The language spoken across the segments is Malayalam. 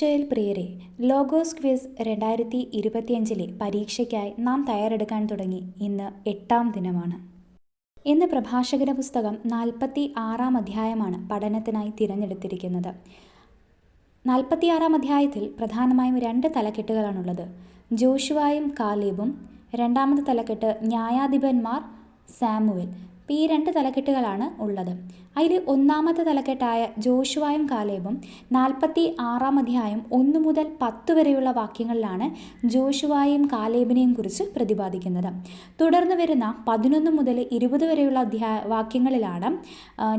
ഈശോയിൽ പ്രിയരെ ലോഗോസ് ക്വിസ് രണ്ടായിരത്തി ഇരുപത്തിയഞ്ചിലെ പരീക്ഷയ്ക്കായി നാം തയ്യാറെടുക്കാൻ തുടങ്ങി. ഇന്ന് എട്ടാം ദിനമാണ്. ഇന്ന് പ്രഭാഷകന പുസ്തകം നാൽപ്പത്തി ആറാം അധ്യായമാണ് പഠനത്തിനായി തിരഞ്ഞെടുത്തിരിക്കുന്നത്. നാൽപ്പത്തിയാറാം അധ്യായത്തിൽ പ്രധാനമായും രണ്ട് തലക്കെട്ടുകളാണുള്ളത്. ജോഷുവായും കാലേബും രണ്ടാമത്തെ തലക്കെട്ട് ന്യായാധിപന്മാർ സാമുവൽ. അപ്പോൾ ഈ രണ്ട് തലക്കെട്ടുകളാണ് ഉള്ളത്. അതിൽ ഒന്നാമത്തെ തലക്കെട്ടായ ജോഷുവായും കാലേബും നാൽപ്പത്തി ആറാം അധ്യായം ഒന്ന് മുതൽ പത്ത് വരെയുള്ള വാക്യങ്ങളിലാണ് ജോഷുവായും കാലേബിനെയും കുറിച്ച് പ്രതിപാദിക്കുന്നത്. തുടർന്ന് വരുന്ന പതിനൊന്ന് മുതൽ ഇരുപത് വരെയുള്ള അധ്യായ വാക്യങ്ങളിലാണ്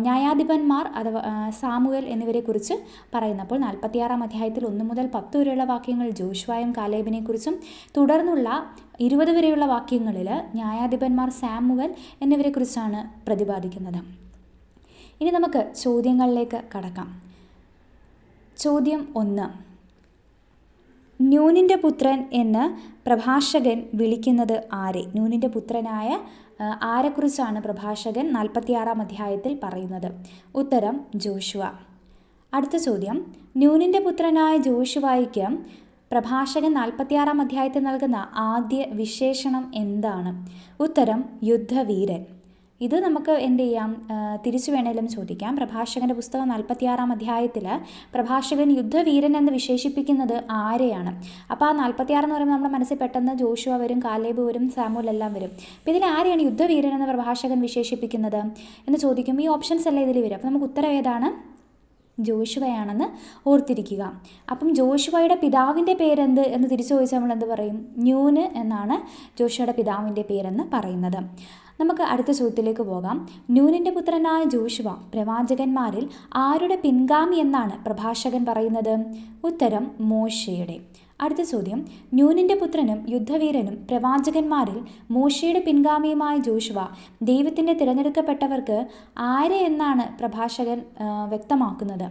ന്യായാധിപന്മാർ അഥവാ സാമുവൽ എന്നിവരെ കുറിച്ച് പറയുന്നത്. അപ്പോൾ നാൽപ്പത്തിയാറാം അധ്യായത്തിൽ ഒന്ന് മുതൽ പത്ത് വരെയുള്ള വാക്യങ്ങൾ ജോഷുവായും കാലേബിനെ കുറിച്ചും തുടർന്നുള്ള ഇരുപത് വരെയുള്ള വാക്യങ്ങളിൽ ന്യായാധിപന്മാർ സാമുവൽ എന്നിവരെക്കുറിച്ചാണ് പ്രതിപാദിക്കുന്നത്. ഇനി നമുക്ക് ചോദ്യങ്ങളിലേക്ക് കടക്കാം. ചോദ്യം ഒന്ന്. ന്യൂനിന്റെ പുത്രൻ എന്ന് പ്രഭാഷകൻ വിളിക്കുന്നത് ആരെ? ന്യൂനിന്റെ പുത്രനായ ആരെക്കുറിച്ചാണ് പ്രഭാഷകൻ നാൽപ്പത്തിയാറാം അധ്യായത്തിൽ പറയുന്നത്? ഉത്തരം ജോഷുവ. അടുത്ത ചോദ്യം. ന്യൂനിന്റെ പുത്രനായ ജോഷുവായിക്ക് പ്രഭാഷകൻ നാൽപ്പത്തിയാറാം അധ്യായത്തിൽ നൽകുന്ന ആദ്യ വിശേഷണം എന്താണ്? ഉത്തരം യുദ്ധവീരൻ. ഇത് നമുക്ക് എന്ത് ചെയ്യാം? തിരിച്ചു വേണേലും ചോദിക്കാം. പ്രഭാഷകന്റെ പുസ്തകം നാൽപ്പത്തിയാറാം അധ്യായത്തിൽ പ്രഭാഷകൻ യുദ്ധവീരൻ എന്ന് വിശേഷിപ്പിക്കുന്നത് ആരെയാണ്? അപ്പോൾ ആ നാൽപ്പത്തിയാറ് എന്ന് പറയുമ്പോൾ നമ്മുടെ മനസ്സിൽ പെട്ടെന്ന് ജോഷുവ വരും കാലേബ് വരും സാമുൽ എല്ലാം വരും. അപ്പോൾ ഇതിൽ ആരെയാണ് യുദ്ധവീരൻ എന്ന് പ്രഭാഷകൻ വിശേഷിപ്പിക്കുന്നത്? എന്ന് ചോദിക്കും ഈ ഓപ്ഷൻസ് എല്ലാം ഇതിൽ വരും അപ്പോൾ നമുക്ക് ഉത്തരം ഏതാണ്? ജോഷുവയാണെന്ന് ഓർത്തിരിക്കുക. അപ്പം ജോഷുവയുടെ പിതാവിന്റെ പേരെന്ത് എന്ന് തിരിച്ചു ചോദിച്ചാൽ നമ്മൾ എന്ത് പറയും? ന്യൂന് എന്നാണ് ജോഷുവയുടെ പിതാവിന്റെ പേരെന്ന് പറയുന്നത്. നമുക്ക് അടുത്ത ചോദ്യത്തിലേക്ക് പോകാം. ന്യൂനിന്റെ പുത്രനായ ജോഷുവ പ്രവാചകന്മാരിൽ ആരുടെ പിൻഗാമി എന്നാണ് പ്രഭാഷകൻ പറയുന്നത്? ഉത്തരം മോശയുടെ. അടുത്ത ചോദ്യം. ന്യൂനിന്റെ പുത്രനും യുദ്ധവീരനും പ്രവാചകന്മാരിൽ മോശയുടെ പിൻഗാമിയുമായ ജോഷുവ ദൈവത്തിന്റെ തിരഞ്ഞെടുക്കപ്പെട്ടവർക്ക് ആരെ എന്നാണ് പ്രഭാഷകൻ വ്യക്തമാക്കുന്നത്?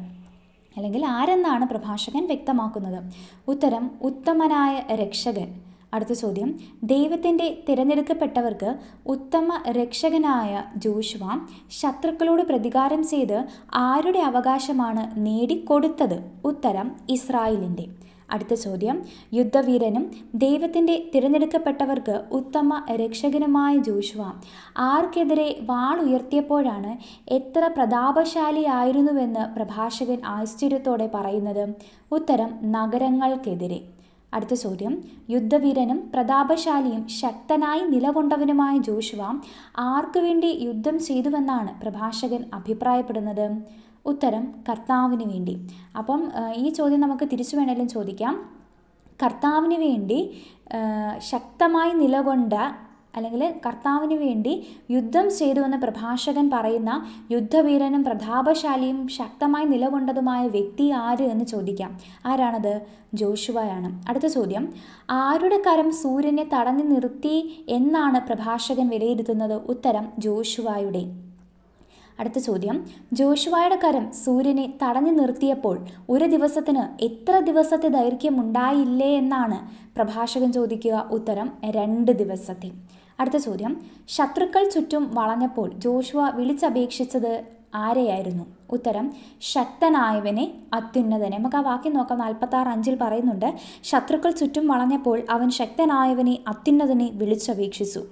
അല്ലെങ്കിൽ ആരെന്നാണ് പ്രഭാഷകൻ വ്യക്തമാക്കുന്നത്? ഉത്തരം ഉത്തമനായ രക്ഷകൻ. അടുത്ത ചോദ്യം. ദൈവത്തിന്റെ തിരഞ്ഞെടുക്കപ്പെട്ടവർക്ക് ഉത്തമ രക്ഷകനായ ജോഷുവ ശത്രുക്കളോട് പ്രതികാരം ചെയ്ത് ആരുടെ അവകാശമാണ് നേടിക്കൊടുത്തത്? ഉത്തരം ഇസ്രായേലിന്റെ അടുത്ത ചോദ്യം. യുദ്ധവീരനും ദൈവത്തിന്റെ തിരഞ്ഞെടുക്കപ്പെട്ടവർക്ക് ഉത്തമ രക്ഷകനുമായ ജോഷുവ ആർക്കെതിരെ വാൾ ഉയർത്തിയപ്പോഴാണ് എത്ര പ്രതാപശാലിയായിരുന്നുവെന്ന് പ്രഭാഷകൻ ആശ്ചര്യത്തോടെ പറയുന്നത്. ഉത്തരം നഗരങ്ങൾക്കെതിരെ. അടുത്ത ചോദ്യം. യുദ്ധവീരനും പ്രതാപശാലിയും ശക്തനായി നിലകൊണ്ടവനുമായ ജോഷുവ ആർക്കുവേണ്ടി യുദ്ധം ചെയ്തുവെന്നാണ് പ്രഭാഷകൻ അഭിപ്രായപ്പെടുന്നത്. ഉത്തരം കർത്താവിന് വേണ്ടി. അപ്പം ഈ ചോദ്യം നമുക്ക് തിരിച്ചു വേണേലും ചോദിക്കാം. കർത്താവിന് വേണ്ടി ശക്തമായി നിലകൊണ്ട അല്ലെങ്കിൽ കർത്താവിന് വേണ്ടി യുദ്ധം ചെയ്തു എന്ന് പ്രഭാഷകൻ പറയുന്ന യുദ്ധവീരനും പ്രതാപശാലിയും ശക്തമായി നിലകൊണ്ടതുമായ വ്യക്തി ആര് എന്ന് ചോദിക്കാം. ആരാണത്? ജോഷുവയാണ്. അടുത്ത ചോദ്യം. ആരുടെ കരം സൂര്യനെ തടഞ്ഞു നിർത്തി എന്നാണ് പ്രഭാഷകൻ വിലയിരുത്തുന്നത്? ഉത്തരം ജോഷുവായുടെ. അടുത്ത ചോദ്യം. ജോഷുവായുടെ കരം സൂര്യനെ തടഞ്ഞു നിർത്തിയപ്പോൾ ഒരു ദിവസത്തിന് എത്ര ദിവസത്തെ ദൈർഘ്യം ഉണ്ടായില്ലേ എന്നാണ് പ്രഭാഷകൻ ചോദിക്കുക ഉത്തരം രണ്ട് ദിവസത്തെ. അടുത്ത ചോദ്യം. ശത്രുക്കൾ ചുറ്റും വളഞ്ഞപ്പോൾ ജോഷുവ വിളിച്ചപേക്ഷിച്ചത് ആരെയായിരുന്നു? ഉത്തരം ശക്തനായവനെ അത്യുന്നതനെ. നമുക്ക് ആ വാക്യം നോക്കാം. നാൽപ്പത്തി ആറ് അഞ്ചിൽ പറയുന്നുണ്ട് ശത്രുക്കൾ ചുറ്റും വളഞ്ഞപ്പോൾ അവൻ ശക്തനായവനെ അത്യുന്നതനെ വിളിച്ചപേക്ഷിച്ചു.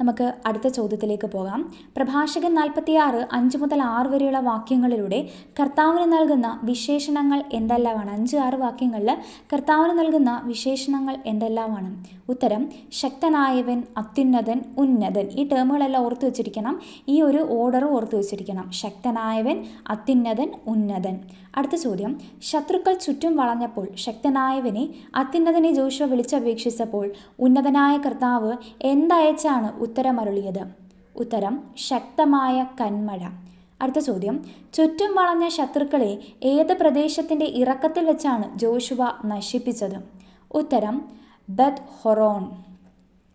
നമുക്ക് അടുത്ത ചോദ്യത്തിലേക്ക് പോകാം. പ്രഭാഷകൻ നാൽപ്പത്തിയാറ് അഞ്ച് മുതൽ ആറ് വരെയുള്ള വാക്യങ്ങളിലൂടെ കർത്താവിന് നൽകുന്ന വിശേഷണങ്ങൾ എന്തെല്ലാമാണ് അഞ്ച് ആറ് വാക്യങ്ങളിൽ കർത്താവിന് നൽകുന്ന വിശേഷണങ്ങൾ എന്തെല്ലാമാണ് ഉത്തരം ശക്തനായവൻ അത്യുന്നതൻ ഉന്നതൻ. ഈ ടേമുകളെല്ലാം ഓർത്തു വെച്ചിരിക്കണം. ഈ ഒരു ഓർഡർ ഓർത്തു വെച്ചിരിക്കണം. ശക്തനായവൻ അത്യുന്നതൻ ഉന്നതൻ. അടുത്ത ചോദ്യം ശത്രുക്കൾ ചുറ്റും വളഞ്ഞപ്പോൾ ശക്തനായവനെ അത്യുന്നതനെ ജോഷുവ വിളിച്ചപേക്ഷിച്ചപ്പോൾ ഉന്നതനായ കർത്താവ് എന്തയച്ചാണ് ഉത്തരമരുളിയത്. ഉത്തരം ശക്തമായ കന്മഴ. അടുത്ത ചോദ്യം ചുറ്റും വളഞ്ഞ ശത്രുക്കളെ ഏത് പ്രദേശത്തിന്റെ ഇറക്കത്തിൽ വെച്ചാണ് ജോഷുവ നശിപ്പിച്ചത്? ഉത്തരം ബത് ഹൊറോൺ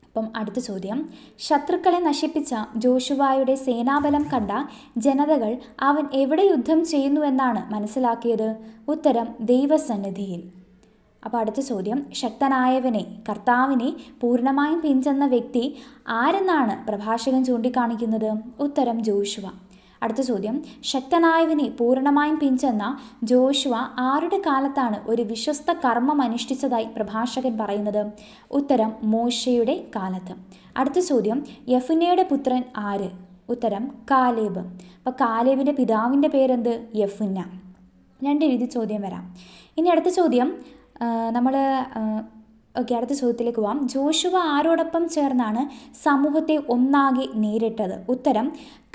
അപ്പം അടുത്ത ചോദ്യം ശത്രുക്കളെ നശിപ്പിച്ച ജോഷുവായുടെ സേനാബലം കണ്ട ജനതകൾ അവൻ എവിടെ യുദ്ധം ചെയ്യുന്നുവെന്നാണ് മനസ്സിലാക്കിയത്? ഉത്തരം ദൈവസന്നിധിയിൽ. അപ്പോൾ അടുത്ത ചോദ്യം ശക്തനായവനെ കർത്താവിനെ പൂർണമായും പിഞ്ചെന്ന വ്യക്തി ആരെന്നാണ് പ്രഭാഷകൻ ചൂണ്ടിക്കാണിക്കുന്നത്? ഉത്തരം ജോഷുവ. അടുത്ത ചോദ്യം ശക്തനായവനെ പൂർണമായും പിഞ്ചെന്ന ജോഷുവ ആരുടെ കാലത്താണ് ഒരു വിശ്വസ്ത കർമ്മം അനുഷ്ഠിച്ചതായി പ്രഭാഷകൻ പറയുന്നത്? ഉത്തരം മോശയുടെ കാലത്ത്. അടുത്ത ചോദ്യം യഫുനയുടെ പുത്രൻ ആര്? ഉത്തരം കാലേബ്. അപ്പോൾ കാലേബിന്റെ പിതാവിന്റെ പേരെന്ത്? യഫുന്ന. രണ്ട് രീതി ചോദ്യം വരാം. ഇനി അടുത്ത ചോദ്യം നമ്മൾ ഓക്കെ അടുത്ത ചോദ്യത്തിലേക്ക് പോവാം. ജോഷുവ ആരോടൊപ്പം ചേർന്നാണ് സമൂഹത്തെ ഒന്നാകെ നേരിട്ടത്. ഉത്തരം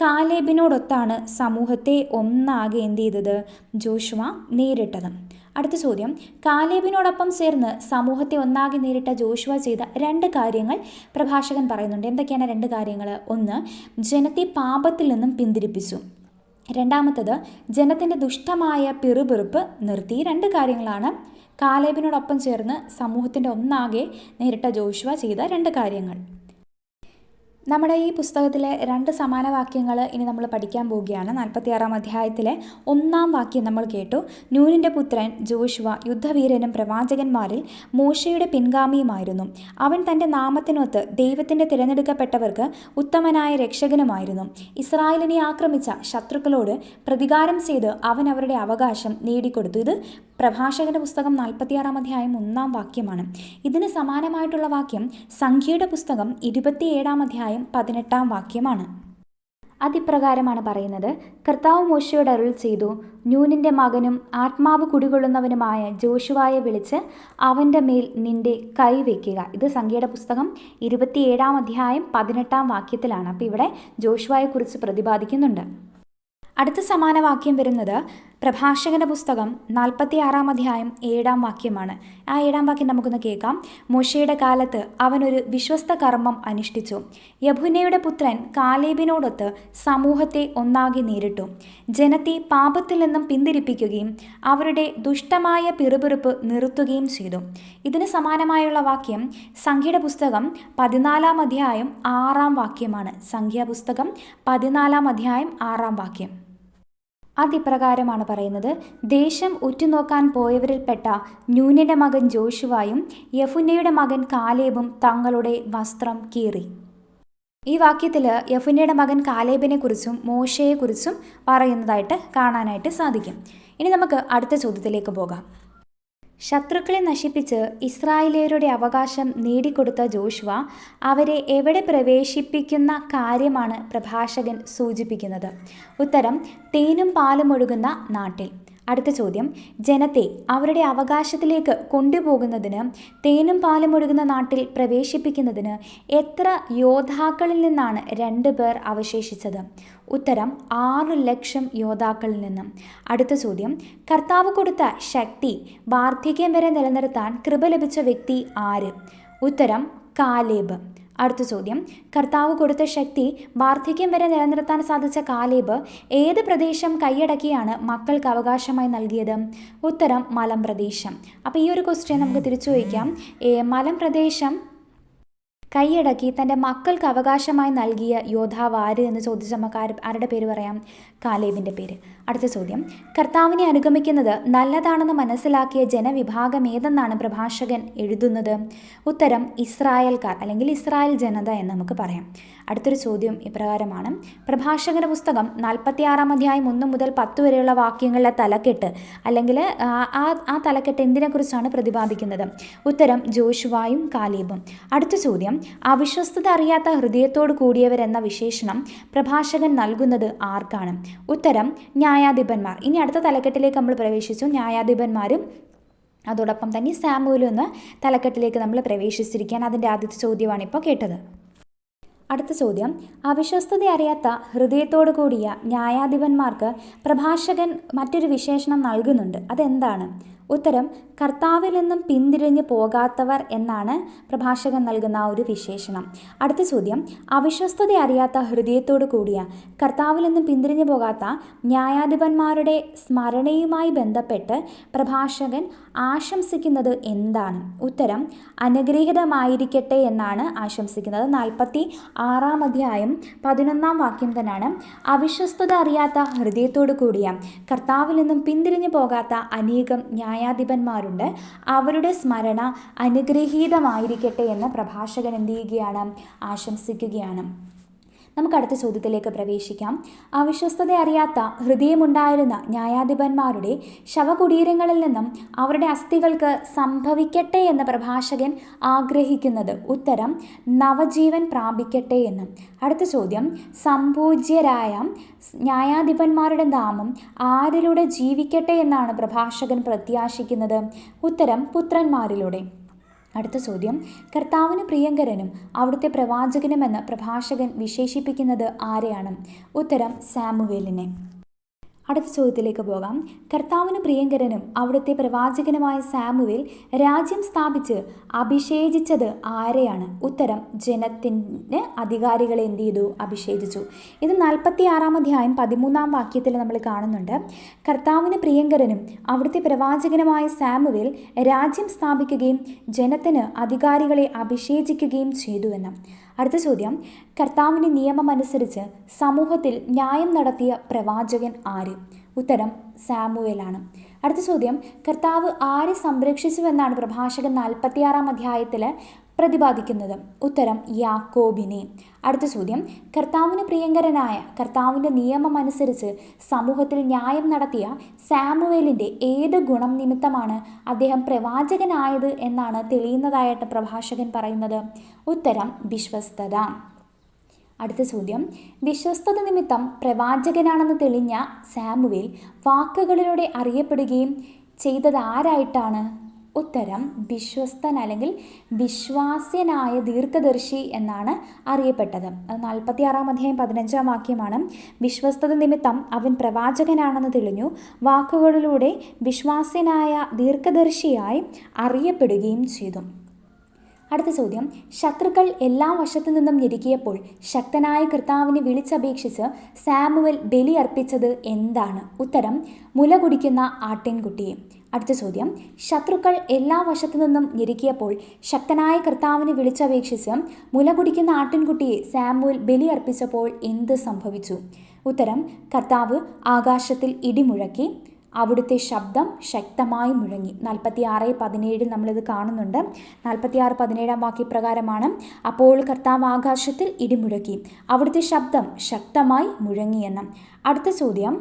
കാലേബിനോടൊത്താണ് സമൂഹത്തെ ഒന്നാകെ എന്ത് ചെയ്തത്? ജോഷുവ നേരിട്ടത്. അടുത്ത ചോദ്യം കാലേബിനോടൊപ്പം ചേർന്ന് സമൂഹത്തെ ഒന്നാകെ നേരിട്ട ജോഷുവ ചെയ്ത രണ്ട് കാര്യങ്ങൾ പ്രഭാഷകൻ പറയുന്നുണ്ട്. എന്തൊക്കെയാണ് രണ്ട് കാര്യങ്ങൾ ഒന്ന് ജനത്തെ പാപത്തിൽ നിന്നും പിന്തിരിപ്പിച്ചു. രണ്ടാമത്തത് ജനത്തിന്റെ ദുഷ്ടമായ പിറുപിറുപ്പ് നിർത്തി. രണ്ട് കാര്യങ്ങളാണ് കാലേബിനോടൊപ്പം ചേർന്ന് സമൂഹത്തിന്റെ ഒന്നാകെ നേരിട്ട ജോഷുവ ചെയ്ത രണ്ട് കാര്യങ്ങൾ. നമ്മുടെ ഈ പുസ്തകത്തിലെ രണ്ട് സമാന വാക്യങ്ങൾ ഇനി നമ്മൾ പഠിക്കാൻ പോവുകയാണ്. നാൽപ്പത്തിയാറാം അധ്യായത്തിലെ ഒന്നാം വാക്യം നമ്മൾ കേട്ടു. നൂനിന്റെ പുത്രൻ ജോഷുവ യുദ്ധവീരനും പ്രവാചകന്മാരിൽ മോശയുടെ പിൻഗാമിയുമായിരുന്നു. അവൻ തന്റെ നാമത്തിനൊത്ത് ദൈവത്തിന്റെ തിരഞ്ഞെടുക്കപ്പെട്ടവർക്ക് ഉത്തമനായ രക്ഷകനുമായിരുന്നു. ഇസ്രായേലിനെ ആക്രമിച്ച ശത്രുക്കളോട് പ്രതികാരം ചെയ്ത് അവൻ അവരുടെ അവകാശം നേടിക്കൊടുത്തു. ഇത് പ്രഭാഷകന്റെ പുസ്തകം നാൽപ്പത്തിയാറാം അധ്യായം ഒന്നാം വാക്യമാണ്. ഇതിന് സമാനമായിട്ടുള്ള വാക്യം സംഖ്യയുടെ പുസ്തകം ഇരുപത്തിയേഴാം അധ്യായം പതിനെട്ടാം വാക്യമാണ്. അതിപ്രകാരമാണ് പറയുന്നത് കർത്താവ് മോശയോട് അരുൾ ചെയ്തു ന്യൂനിന്റെ മകനും ആത്മാവ് കുടികൊള്ളുന്നവനുമായ ജോഷുവായെ വിളിച്ച് അവന്റെ മേൽ നിന്റെ കൈ വയ്ക്കുക ഇത് സംഖ്യയുടെ പുസ്തകം ഇരുപത്തിയേഴാം അധ്യായം പതിനെട്ടാം വാക്യത്തിലാണ്. അപ്പോൾ ഇവിടെ ജോഷുവായെക്കുറിച്ച് പ്രതിപാദിക്കുന്നുണ്ട്. അടുത്ത സമാന വാക്യം വരുന്നത് പ്രഭാഷകന്റെ പുസ്തകം നാൽപ്പത്തി ആറാം അധ്യായം ഏഴാം വാക്യമാണ്. ആ ഏഴാം വാക്യം നമുക്കൊന്ന് കേൾക്കാം. മോശയുടെ കാലത്ത് അവനൊരു വിശ്വസ്ത കർമ്മം അനുഷ്ഠിച്ചു. യഭുനയുടെ പുത്രൻ കാലേബിനോടൊത്ത് സമൂഹത്തെ ഒന്നാകെ നേരിട്ടു. ജനത്തെ പാപത്തിൽ നിന്നും പിന്തിരിപ്പിക്കുകയും അവരുടെ ദുഷ്ടമായ പിറുപിറുപ്പ് നിർത്തുകയും ചെയ്തു. ഇതിന് സമാനമായുള്ള വാക്യം സംഖ്യയുടെ പുസ്തകം പതിനാലാം അധ്യായം ആറാം വാക്യമാണ്. സംഖ്യാപുസ്തകം പതിനാലാം അധ്യായം ആറാം വാക്യം. അതിപ്രകാരമാണ് പറയുന്നത്. ദേശം ഉറ്റുനോക്കാൻ പോയവരിൽപ്പെട്ട ന്യൂനിന്റെ മകൻ ജോഷുവായും യഫുന്നയുടെ മകൻ കാലേബും തങ്ങളുടെ വസ്ത്രം കീറി. ഈ വാക്യത്തിൽ യഫുന്നയുടെ മകൻ കാലേബിനെക്കുറിച്ചും മോശയെക്കുറിച്ചും പറയുന്നതായിട്ട് കാണാനായിട്ട് സാധിക്കും. ഇനി നമുക്ക് അടുത്ത ചോദ്യത്തിലേക്ക് പോകാം. ശത്രുക്കളെ നശിപ്പിച്ച് ഇസ്രായേലിയരുടെ അവകാശം നേടിക്കൊടുത്ത ജോഷുവ അവരെ എവിടെ പ്രവേശിപ്പിക്കുന്ന കാര്യമാണ് പ്രഭാഷകൻ സൂചിപ്പിക്കുന്നത്. ഉത്തരം തേനും പാലും ഒഴുകുന്ന നാട്ടിൽ. അടുത്ത ചോദ്യം. ജനത്തെ അവരുടെ അവകാശത്തിലേക്ക് കൊണ്ടുപോകുന്നതിന് തേനും പാലും ഒഴുകുന്ന നാട്ടിൽ പ്രവേശിപ്പിക്കുന്നതിന് എത്ര യോദ്ധാക്കളിൽ നിന്നാണ് രണ്ട് പേർ അവശേഷിച്ചത്? ഉത്തരം ആറ് ലക്ഷം യോദ്ധാക്കളിൽ നിന്നും. അടുത്ത ചോദ്യം. കർത്താവ് കൊടുത്ത ശക്തി വാർദ്ധക്യം വരെ നിലനിർത്താൻ കൃപ ലഭിച്ച വ്യക്തി ആര്? ഉത്തരം കാലേബ്. അടുത്ത ചോദ്യം. കർത്താവ് കൊടുത്ത ശക്തി വാർദ്ധക്യം വരെ നിലനിർത്താൻ സാധിച്ച കാലേബ് ഏത് പ്രദേശം കൈയടക്കിയാണ് മക്കൾക്ക് അവകാശമായി നൽകിയത്? ഉത്തരം മലം പ്രദേശം. അപ്പോൾ ഈ ഒരു ക്വസ്റ്റ്യൻ നമുക്ക് തിരിച്ചു ചോദിക്കാം. മലം പ്രദേശം കൈയടക്കി തന്റെ മക്കൾക്ക് അവകാശമായി നൽകിയ യോദ്ധാവ് ആര് എന്ന് ചോദിച്ച നമുക്ക് ആര് ആരുടെ പേര് പറയാം? കാലേബിന്റെ പേര്. അടുത്ത ചോദ്യം. കർത്താവിനെ അനുഗമിക്കുന്നത് നല്ലതാണെന്ന് മനസ്സിലാക്കിയ ജനവിഭാഗം ഏതെന്നാണ് പ്രഭാഷകൻ എഴുതുന്നത്? ഉത്തരം ഇസ്രായേൽക്കാർ അല്ലെങ്കിൽ ഇസ്രായേൽ ജനത എന്ന് നമുക്ക് പറയാം. അടുത്തൊരു ചോദ്യം ഇപ്രകാരമാണ്. പ്രഭാഷകന്റെ പുസ്തകം നാൽപ്പത്തിയാറാം അധ്യായം ഒന്ന് മുതൽ പത്ത് വരെയുള്ള വാക്യങ്ങളിലെ തലക്കെട്ട് അല്ലെങ്കിൽ ആ ആ തലക്കെട്ട് എന്തിനെക്കുറിച്ചാണ് പ്രതിപാദിക്കുന്നത്? ഉത്തരം ജോഷുവായും കാലീബും. അടുത്ത ചോദ്യം അവിശ്വസ്തത അറിയാത്ത ഹൃദയത്തോട് കൂടിയവരെന്ന വിശേഷണം പ്രഭാഷകൻ നൽകുന്നത് ആർക്കാണ്? ഉത്തരം ന്യായാധിപന്മാർ. ഇനി അടുത്ത തലക്കെട്ടിലേക്ക് നമ്മൾ പ്രവേശിച്ചു. ന്യായാധിപന്മാരും അതോടൊപ്പം തന്നെ സാമുവലും എന്ന തലക്കെട്ടിലേക്ക് നമ്മൾ പ്രവേശിച്ചിരിക്കുകയാണ്. അതിന്റെ ആദ്യത്തെ ചോദ്യമാണ് ഇപ്പോൾ കേട്ടത്. അടുത്ത ചോദ്യം. അവിശ്വസ്തത അറിയാത്ത ഹൃദയത്തോടു കൂടിയ ന്യായാധിപന്മാർക്ക് പ്രഭാഷകൻ മറ്റൊരു വിശേഷണം നൽകുന്നുണ്ട്. അതെന്താണ്? ഉത്തരം കർത്താവിൽ നിന്നും പിന്തിരിഞ്ഞു പോകാത്തവർ എന്നാണ് പ്രഭാഷകൻ നൽകുന്ന ഒരു വിശേഷണം. അടുത്ത ചോദ്യം അവിശ്വസ്തത അറിയാത്ത ഹൃദയത്തോടു കൂടിയ കർത്താവിൽ നിന്നും പിന്തിരിഞ്ഞു പോകാത്ത ന്യായാധിപന്മാരുടെ സ്മരണയുമായി ബന്ധപ്പെട്ട് പ്രഭാഷകൻ ആശംസിക്കുന്നത് എന്താണ്? ഉത്തരം അനുഗ്രഹീതമായിരിക്കട്ടെ എന്നാണ് ആശംസിക്കുന്നത്. നാൽപ്പത്തി ആറാം അധ്യായം പതിനൊന്നാം വാക്യം തന്നെയാണ്. അവിശ്വസ്തത അറിയാത്ത ഹൃദയത്തോടു കൂടിയ കർത്താവിൽ നിന്നും പിന്തിരിഞ്ഞു പോകാത്ത അനേകം ന്യായാധിപന്മാരുണ്ട് അവരുടെ സ്മരണ അനുഗ്രഹീതമായിരിക്കട്ടെ എന്ന് പ്രഭാഷകൻ എന്ത് ചെയ്യുകയാണ്? ആശംസിക്കുകയാണ്. നമുക്ക് അടുത്ത ചോദ്യത്തിലേക്ക് പ്രവേശിക്കാം. അവിശ്വസ്തത അറിയാത്ത ഹൃദയമുണ്ടായിരുന്ന ന്യായാധിപന്മാരുടെ ശവകുടീരങ്ങളിൽ നിന്നും അവരുടെ അസ്ഥികൾക്ക് സംഭവിക്കട്ടെ എന്ന് പ്രഭാഷകൻ ആഗ്രഹിക്കുന്നത് ഉത്തരം നവജീവൻ പ്രാപിക്കട്ടെ എന്ന്. അടുത്ത ചോദ്യം സംപൂജ്യരായ ന്യായാധിപന്മാരുടെ നാമം ആരിലൂടെ ജീവിക്കട്ടെ എന്നാണ് പ്രഭാഷകൻ പ്രത്യാശിക്കുന്നത്? ഉത്തരം പുത്രന്മാരിലൂടെ. അടുത്ത ചോദ്യം. കർത്താവിന് പ്രിയങ്കരനും അവിടുത്തെ പ്രവാചകനുമെന്ന് പ്രഭാഷകൻ വിശേഷിപ്പിക്കുന്നത് ആരെയാണ്? ഉത്തരം സാമുവേലിനെ. അടുത്ത ചോദ്യത്തിലേക്ക് പോകാം. കർത്താവിന് പ്രിയങ്കരനും അവിടുത്തെ പ്രവാചകനുമായ സാമുവേൽ രാജ്യം സ്ഥാപിച്ച് അഭിഷേചിച്ചത് ആരെയാണ്? ഉത്തരം ജനത്തിന് അധികാരികളെ എന്ത് ചെയ്തു? അഭിഷേചിച്ചു. ഇത് നാൽപ്പത്തി ആറാം അധ്യായം പതിമൂന്നാം വാക്യത്തിൽ നമ്മൾ കാണുന്നുണ്ട്. കർത്താവിന് പ്രിയങ്കരനും അവിടുത്തെ പ്രവാചകനുമായ സാമുവേൽ രാജ്യം സ്ഥാപിക്കുകയും ജനത്തിന് അധികാരികളെ അഭിഷേചിക്കുകയും ചെയ്തു എന്ന്. അടുത്ത ചോദ്യം. കർത്താവിന്റെ നിയമമനുസരിച്ച് സമൂഹത്തിൽ ന്യായം നടത്തിയ പ്രവാചകൻ ആര്? ഉത്തരം സാമുവേലാണ്. അടുത്ത ചോദ്യം. കർത്താവ് ആരെ സംരക്ഷിച്ചുവെന്നാണ് പ്രഭാഷകൻ നാൽപ്പത്തിയാറാം അധ്യായത്തിൽ പ്രതിപാദിക്കുന്നത്. ഉത്തരം യാക്കോബിനെ. അടുത്ത ചോദ്യം. കർത്താവിന് പ്രിയങ്കരനായ കർത്താവിന്റെ നിയമം അനുസരിച്ച് സമൂഹത്തിൽ ന്യായം നടത്തിയ സാമുവേലിന്റെ ഏത് ഗുണം നിമിത്തമാണ് അദ്ദേഹം പ്രവാചകനായത് എന്നാണ് തെളിയുന്നതായിട്ട് പ്രഭാഷകൻ പറയുന്നത്. ഉത്തരം വിശ്വസ്തത. അടുത്ത ചോദ്യം. വിശ്വസ്തത നിമിത്തം പ്രവാചകനാണെന്ന് തെളിഞ്ഞ സാമുവേൽ വാക്കുകളിലൂടെ അറിയപ്പെടുകയും ചെയ്തത് ആരായിട്ടാണ്? ഉത്തരം വിശ്വസ്തൻ അല്ലെങ്കിൽ വിശ്വാസ്യനായ ദീർഘദർശി എന്നാണ് അറിയപ്പെട്ടത്. അത് നാൽപ്പത്തി ആറാം അധ്യായം പതിനഞ്ചാം വാക്യമാണ്. വിശ്വസ്തത നിമിത്തം അവൻ പ്രവാചകനാണെന്ന് തെളിഞ്ഞു. വാക്കുകളിലൂടെ വിശ്വാസ്യനായ ദീർഘദർശിയായി അറിയപ്പെടുകയും ചെയ്തു. അടുത്ത ചോദ്യം. ശത്രുക്കൾ എല്ലാ വശത്തു നിന്നും ഞെരുക്കിയപ്പോൾ ശക്തനായ കർത്താവിനെ വിളിച്ചപേക്ഷിച്ച് സാമുവൽ ബലി അർപ്പിച്ചത് എന്താണ്? ഉത്തരം മുല കുടിക്കുന്ന ആട്ടിൻകുട്ടിയെ അടുത്ത ചോദ്യം. ശത്രുക്കൾ എല്ലാ വശത്തു നിന്നും ഞെരുക്കിയപ്പോൾ ശക്തനായ കർത്താവിനെ വിളിച്ചപേക്ഷിച്ച് മുല കുടിക്കുന്ന ആട്ടിൻകുട്ടിയെ സാമുവൽ ബലി അർപ്പിച്ചപ്പോൾ എന്ത് സംഭവിച്ചു? ഉത്തരം കർത്താവ് ആകാശത്തിൽ ഇടിമുഴക്കി അവിടുത്തെ ശബ്ദം ശക്തമായി മുഴങ്ങി. നാൽപ്പത്തി ആറ് പതിനേഴിൽ നമ്മളിത് കാണുന്നുണ്ട്. നാൽപ്പത്തി ആറ് പതിനേഴാം വാക്യപ്രകാരമാണ് അപ്പോൾ കർത്താവ് ആകാശത്തിൽ ഇടിമുഴക്കി അവിടുത്തെ ശബ്ദം ശക്തമായി മുഴങ്ങിയെന്ന് അടുത്ത ചോദ്യം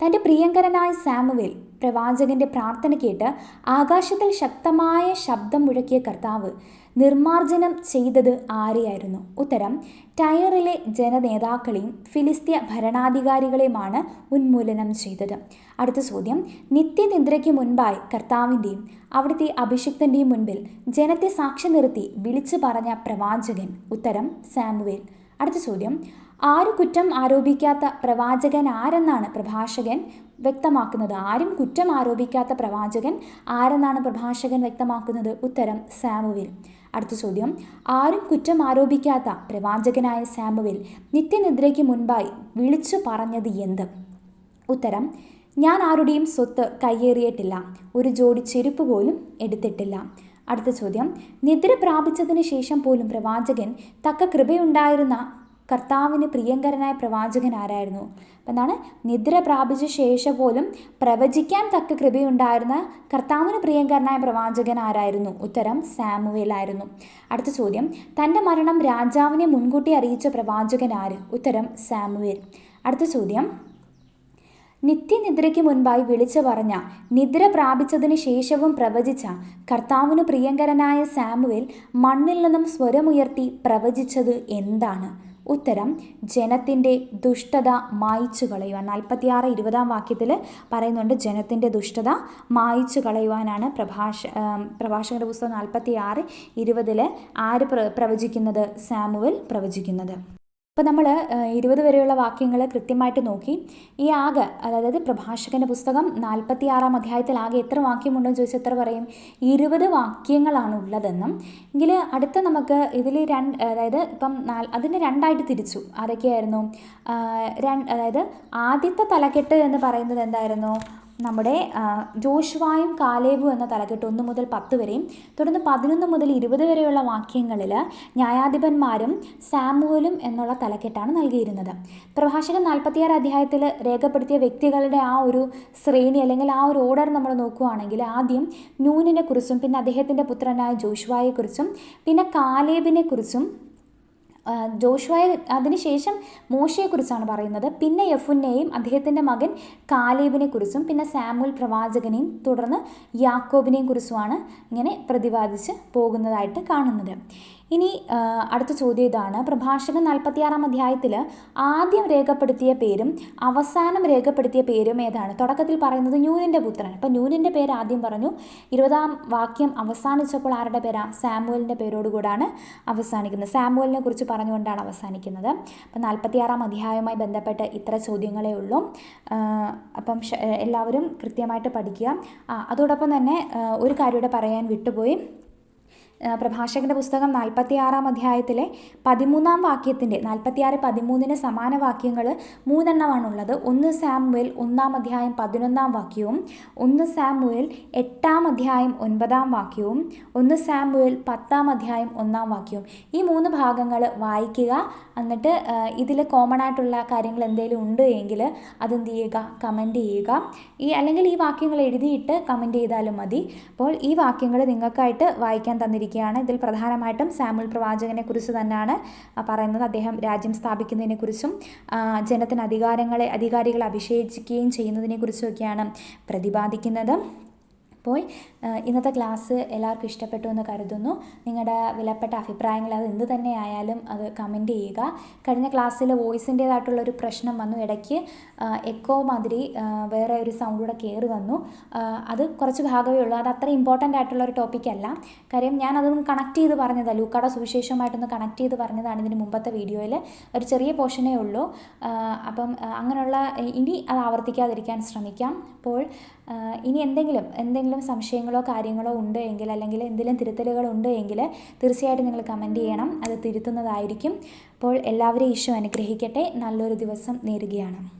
തന്റെ പ്രിയങ്കരനായ സാമുവേൽ പ്രവാചകന്റെ പ്രാർത്ഥന കേട്ട് ആകാശത്തിൽ ശക്തമായ ശബ്ദം മുഴക്കിയ കർത്താവ് നിർമാർജനം ചെയ്തത് ആരെയായിരുന്നു? ഉത്തരം ടയറിലെ ജനനേതാക്കളെയും ഫിലിസ്തീയ ഭരണാധികാരികളെയുമാണ് ഉന്മൂലനം ചെയ്തത്. അടുത്ത ചോദ്യം നിത്യനിദ്രയ്ക്ക് മുൻപായി കർത്താവിന്റെയും അവിടുത്തെ അഭിഷിക്തന്റെയും മുൻപിൽ ജനത്തെ സാക്ഷി നിർത്തി വിളിച്ചു പറഞ്ഞ പ്രവാചകൻ. ഉത്തരം സാമുവേൽ. അടുത്ത ചോദ്യം ആര് കുറ്റം ആരോപിക്കാത്ത പ്രവാചകൻ ആരെന്നാണ് പ്രഭാഷകൻ വ്യക്തമാക്കുന്നത്? ആരും കുറ്റം ആരോപിക്കാത്ത പ്രവാചകൻ ആരെന്നാണ് പ്രഭാഷകൻ വ്യക്തമാക്കുന്നത്? ഉത്തരം സാമുവേൽ. അടുത്ത ചോദ്യം. ആരും കുറ്റം ആരോപിക്കാത്ത പ്രവാചകനായ സാമുവിൽ നിത്യനിദ്രയ്ക്ക് മുൻപായി വിളിച്ചു പറഞ്ഞത് എന്ത്? ഉത്തരം ഞാൻ ആരുടെയും സ്വത്ത് കയ്യേറിയിട്ടില്ല. ഒരു ജോഡി ചെരുപ്പ് പോലും എടുത്തിട്ടില്ല. അടുത്ത ചോദ്യം നിദ്ര പ്രാപിച്ചതിന് ശേഷം പോലും പ്രവാചകൻ തക്ക കൃപയുണ്ടായിരുന്ന കർത്താവിന് പ്രിയങ്കരനായ പ്രവാചകൻ ആരായിരുന്നു? അപ്പം എന്താണ് നിദ്ര പ്രാപിച്ച ശേഷം പോലും പ്രവചിക്കാൻ തക്ക കൃപയുണ്ടായിരുന്ന കർത്താവിന് പ്രിയങ്കരനായ പ്രവാചകൻ ആരായിരുന്നു? ഉത്തരം സാമുവേലായിരുന്നു അടുത്ത ചോദ്യം തന്റെ മരണം രാജാവിനെ മുൻകൂട്ടി അറിയിച്ച പ്രവാചകൻ ആര്? ഉത്തരം സാമുവേൽ. അടുത്ത ചോദ്യം നിത്യനിദ്രയ്ക്ക് മുൻപായി വിളിച്ചു പറഞ്ഞ നിദ്ര പ്രാപിച്ചതിന് ശേഷവും പ്രവചിച്ച കർത്താവിന് പ്രിയങ്കരനായ സാമുവേൽ മണ്ണിൽ നിന്നും സ്വരമുയർത്തി പ്രവചിച്ചത് എന്താണ്? ഉത്തരം ജനത്തിന്റെ ദുഷ്ടത മായ്ച്ചു കളയുവാൻ. നാൽപ്പത്തിയാറ് ഇരുപതാം വാക്യത്തിൽ പറയുന്നുണ്ട് ജനത്തിന്റെ ദുഷ്ടത മായ്ച്ചു കളയുവാനാണ് പ്രഭാഷ പ്രഭാഷകരുടെ പുസ്തകം നാൽപ്പത്തിയാറ് ഇരുപതിൽ ആര് പ്ര പ്രവചിക്കുന്നത്? സാമുവൽ പ്രവചിക്കുന്നത്. അപ്പോൾ നമ്മൾ ഇരുപത് വരെയുള്ള വാക്യങ്ങൾ കൃത്യമായിട്ട് നോക്കി. ഈ ആകെ അതായത് പ്രഭാഷകന്റെ പുസ്തകം നാൽപ്പത്തി ആറാം അധ്യായത്തിൽ ആകെ എത്ര വാക്യമുണ്ടെന്ന് ചോദിച്ചാൽ എത്ര പറയും? ഇരുപത് വാക്യങ്ങളാണ് ഉള്ളതെന്നും എങ്കിൽ അടുത്ത നമുക്ക് ഇതിൽ രണ്ട് അതായത് ഇപ്പം നാല് അതിനെ രണ്ടായിട്ട് തിരിച്ചു. അതൊക്കെയായിരുന്നു. അതായത് ആദ്യത്തെ തലക്കെട്ട് എന്ന് പറയുന്നത് എന്തായിരുന്നു? നമ്മുടെ ജോഷുവായും കാലേബും എന്ന തലക്കെട്ട് ഒന്ന് മുതൽ പത്ത് വരെയും തുടർന്ന് പതിനൊന്ന് മുതൽ ഇരുപത് വരെയുള്ള വാക്യങ്ങളിൽ ന്യായാധിപന്മാരും സാമുവലും എന്നുള്ള തലക്കെട്ടാണ് നൽകിയിരുന്നത്. പ്രഭാഷകൻ നാൽപ്പത്തിയാറ് അധ്യായത്തിൽ രേഖപ്പെടുത്തിയ വ്യക്തികളുടെ ആ ഒരു ശ്രേണി അല്ലെങ്കിൽ ആ ഒരു ഓർഡർ നമ്മൾ നോക്കുകയാണെങ്കിൽ ആദ്യം നൂനിനെ കുറിച്ചും പിന്നെ അദ്ദേഹത്തിന്റെ പുത്രനായ ജോഷുവായെക്കുറിച്ചും പിന്നെ കാലേബിനെ കുറിച്ചും ജോഷുവയെ അതിനുശേഷം മോശയെക്കുറിച്ചാണ് പറയുന്നത്. പിന്നെ യഫുന്നെയും അദ്ദേഹത്തിന്റെ മകൻ കാലേബിനെ കുറിച്ചും പിന്നെ സാമുൽ പ്രവാചകനെയും തുടർന്ന് യാക്കോബിനെയും കുറിച്ചുമാണ് ഇങ്ങനെ പ്രതിപാദിച്ച് പോകുന്നതായിട്ട് കാണുന്നത്. ഇനി അടുത്ത ചോദ്യം ഇതാണ്. പ്രഭാഷകൻ നാൽപ്പത്തിയാറാം അധ്യായത്തിൽ ആദ്യം രേഖപ്പെടുത്തിയ പേരും അവസാനം രേഖപ്പെടുത്തിയ പേരും ഏതാണ്? തുടക്കത്തിൽ പറയുന്നത് ന്യൂനിന്റെ പുത്രൻ. അപ്പം ന്യൂനിന്റെ പേര് ആദ്യം പറഞ്ഞു. ഇരുപതാം വാക്യം അവസാനിച്ചപ്പോൾ ആരുടെ പേരാ? സാമുവലിന്റെ പേരോടുകൂടാണ് അവസാനിക്കുന്നത്. സാമുവലിനെ കുറിച്ച് പറഞ്ഞുകൊണ്ടാണ് അവസാനിക്കുന്നത്. അപ്പം നാൽപ്പത്തിയാറാം അധ്യായവുമായി ബന്ധപ്പെട്ട് ഇത്ര ചോദ്യങ്ങളേ ഉള്ളൂ. അപ്പം എല്ലാവരും കൃത്യമായിട്ട് പഠിക്കുക. അതോടൊപ്പം തന്നെ ഒരു കാര്യം പറയാൻ വിട്ടുപോയി. ആ, പ്രഭാഷകന്റെ പുസ്തകം നാൽപ്പത്തി ആറാം അധ്യായത്തിലെ പതിമൂന്നാം വാക്യത്തിന്റെ നാൽപ്പത്തിയാറ് പതിമൂന്നിന് സമാന വാക്യങ്ങൾ മൂന്നെണ്ണമാണുള്ളത്. ഒന്ന് സാമുവേൽ ഒന്നാം അധ്യായം പതിനൊന്നാം വാക്യവും ഒന്ന് സാമുവേൽ എട്ടാം അധ്യായം ഒൻപതാം വാക്യവും ഒന്ന് സാമുവേൽ പത്താം അധ്യായം ഒന്നാം വാക്യവും. ഈ മൂന്ന് ഭാഗങ്ങൾ വായിക്കുക. എന്നിട്ട് ഇതിൽ കോമൺ ആയിട്ടുള്ള കാര്യങ്ങൾ എന്തെങ്കിലും ഉണ്ട് എങ്കിൽ അതെന്ത് ചെയ്യുക? കമന്റ് ചെയ്യുക. ഈ അല്ലെങ്കിൽ ഈ വാക്യങ്ങൾ എഴുതിയിട്ട് കമന്റ് ചെയ്താലും മതി. അപ്പോൾ ഈ വാക്യങ്ങൾ നിങ്ങൾക്കായിട്ട് വായിക്കാൻ തന്നിരിക്കുകയാണ് ഇതിൽ പ്രധാനമായിട്ടും സാമുൽ പ്രവാചകനെ കുറിച്ച് തന്നെയാണ് പറയുന്നത്. അദ്ദേഹം രാജ്യം സ്ഥാപിക്കുന്നതിനെക്കുറിച്ചും കുറിച്ചും ജനത്തിന് അധികാരങ്ങളെ അധികാരികളെ അഭിഷേചിക്കുകയും ചെയ്യുന്നതിനെക്കുറിച്ചുമൊക്കെയാണ് പ്രതിപാദിക്കുന്നത്. അപ്പോൾ ഇന്നത്തെ ക്ലാസ് എല്ലാവർക്കും ഇഷ്ടപ്പെട്ടു എന്ന് കരുതുന്നു. നിങ്ങളുടെ വിലപ്പെട്ട അഭിപ്രായങ്ങൾ അത് എന്ത് തന്നെ ആയാലും അത് കമന്റ് ചെയ്യുക. കഴിഞ്ഞ ക്ലാസ്സിൽ വോയിസിന്റേതായിട്ടുള്ള ഒരു പ്രശ്നം വന്നു. ഇടയ്ക്ക് എക്കോ മാതിരി വേറെ ഒരു സൗണ്ട് കൂടെ കയറി വന്നു. അത് കുറച്ച് ഭാഗമേ ഉള്ളൂ. അത് അത്ര ഇമ്പോർട്ടന്റ് ആയിട്ടുള്ള ഒരു ടോപ്പിക്കല്ല കാര്യം ഞാൻ അതൊന്ന് കണക്ട് ചെയ്ത് പറഞ്ഞതാണ് ലൂക്കാടെ സുവിശേഷമായിട്ടൊന്ന് കണക്ട് ചെയ്ത് പറഞ്ഞതാണ് ഇതിന് മുമ്പത്തെ വീഡിയോയിൽ ഒരു ചെറിയ പോർഷനേ ഉള്ളൂ. അപ്പം അങ്ങനെയുള്ള ഇനി അത് ആവർത്തിക്കാതിരിക്കാൻ ശ്രമിക്കാം. അപ്പോൾ ഇനി എന്തെങ്കിലും എന്തെങ്കിലും സംശയങ്ങളോ കാര്യങ്ങളോ ഉണ്ട് എങ്കിൽ അല്ലെങ്കിൽ എന്തെങ്കിലും തിരുത്തലുകൾ ഉണ്ട് എങ്കിൽ തീർച്ചയായിട്ടും നിങ്ങൾ കമന്റ് ചെയ്യണം. അത് തിരുത്തുന്നതായിരിക്കും. അപ്പോൾ എല്ലാവരെയും ഈശോ അനുഗ്രഹിക്കട്ടെ. നല്ലൊരു ദിവസം നേരുകയാണ്.